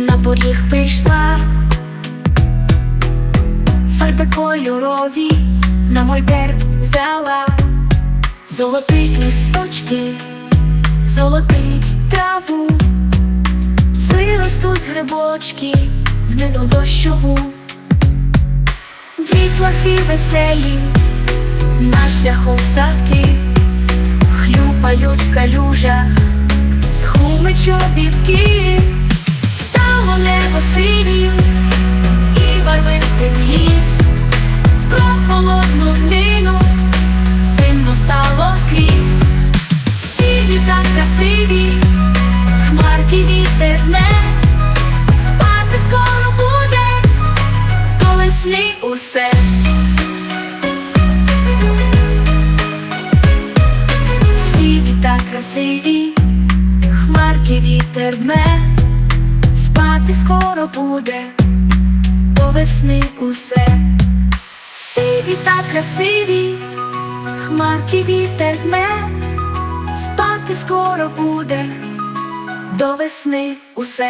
на поріг прийшла, фарби кольорові на мольберт взяла, золотий листочки, золотий траву, виростуть грибочки в нину дощову, дітлахи веселі, на шляху садки, хлюпають в калюжах, схуми чобітки. Хмарки спати скоро буде, до весни усе. Сиві так красиві, хмарки вітер дме, спати скоро буде, до весни усе. Сиві так красиві, хмарки вітер дме, спати скоро буде, до весни усе.